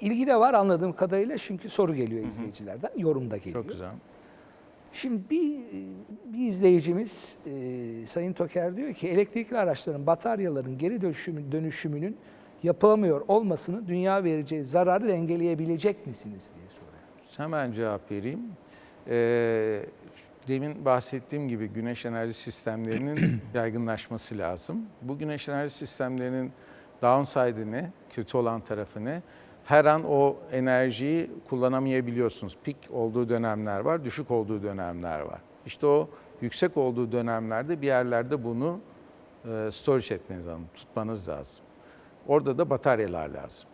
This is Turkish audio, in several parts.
İlgi de var anladığım kadarıyla çünkü soru geliyor izleyicilerden, yorum da geliyor. Çok güzel. Şimdi bir, bir izleyicimiz e, Sayın Toker diyor ki elektrikli araçların bataryaların geri dönüşümü, dönüşümünün yapılamıyor olmasını dünya vereceği zararı dengeleyebilecek misiniz diye soruyor. Hemen cevap vereyim. Ee, demin bahsettiğim gibi güneş enerji sistemlerinin yaygınlaşması lazım. Bu güneş enerji sistemlerinin downside ne, kötü olan tarafı ne? Her an o enerjiyi kullanamayabiliyorsunuz. Pik olduğu dönemler var, düşük olduğu dönemler var. İşte o yüksek olduğu dönemlerde bir yerlerde bunu e, storage etmeniz lazım, tutmanız lazım. Orada da bataryalar lazım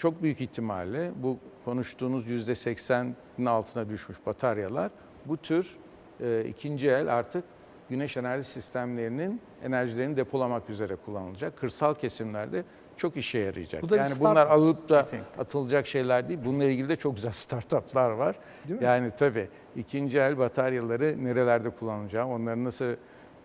çok büyük ihtimalle bu konuştuğunuz yüzde 80'in altına düşmüş bataryalar bu tür e, ikinci el artık güneş enerji sistemlerinin enerjilerini depolamak üzere kullanılacak. Kırsal kesimlerde çok işe yarayacak. Bu yani bunlar alıp da Kesinlikle. atılacak şeyler değil. Bununla ilgili de çok güzel startuplar var. Değil mi? Yani tabii ikinci el bataryaları nerelerde kullanacağı, onların nasıl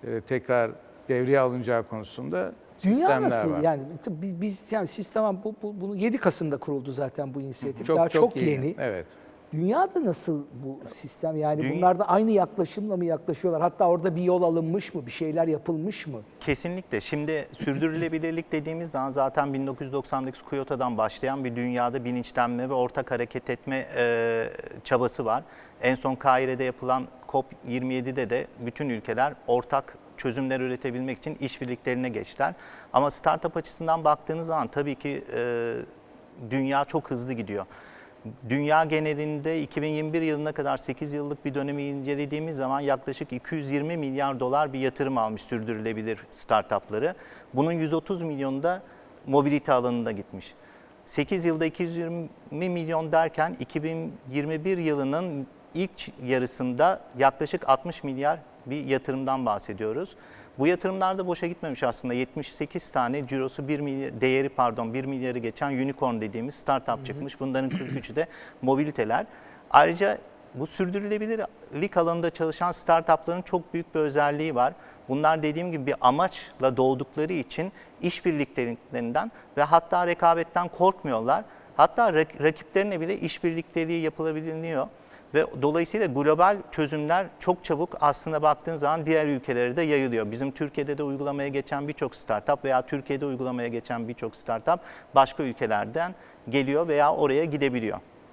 e, tekrar devreye alınacağı konusunda Dünya sistemler nasıl var. yani biz, biz yani sistem bu, bu, bunu 7 Kasım'da kuruldu zaten bu inisiyatif. Çok Daha çok, çok, yeni. Evet. Dünyada nasıl bu sistem? Yani Dünya- bunlar da aynı yaklaşımla mı yaklaşıyorlar? Hatta orada bir yol alınmış mı? Bir şeyler yapılmış mı? Kesinlikle. Şimdi sürdürülebilirlik dediğimiz zaman zaten 1999 Kyoto'dan başlayan bir dünyada bilinçlenme ve ortak hareket etme e, çabası var. En son Kahire'de yapılan COP27'de de bütün ülkeler ortak çözümler üretebilmek için işbirliklerine geçtiler. Ama startup açısından baktığınız zaman tabii ki e, dünya çok hızlı gidiyor. Dünya genelinde 2021 yılına kadar 8 yıllık bir dönemi incelediğimiz zaman yaklaşık 220 milyar dolar bir yatırım almış sürdürülebilir startupları. Bunun 130 milyonu da mobilite alanında gitmiş. 8 yılda 220 milyon derken 2021 yılının ilk yarısında yaklaşık 60 milyar bir yatırımdan bahsediyoruz. Bu yatırımlar da boşa gitmemiş aslında. 78 tane cirosu 1 milyar, değeri pardon 1 milyarı geçen unicorn dediğimiz startup çıkmış. Bunların 43'ü de mobiliteler. Ayrıca bu sürdürülebilirlik alanında çalışan startupların çok büyük bir özelliği var. Bunlar dediğim gibi bir amaçla doğdukları için işbirliklerinden ve hatta rekabetten korkmuyorlar. Hatta rak- rakiplerine bile işbirlikteliği yapılabiliyor. Ve dolayısıyla global çözümler çok çabuk aslında baktığın zaman diğer ülkelere de yayılıyor. Bizim Türkiye'de de uygulamaya geçen birçok startup veya Türkiye'de uygulamaya geçen birçok startup başka ülkelerden geliyor veya oraya gidebiliyor.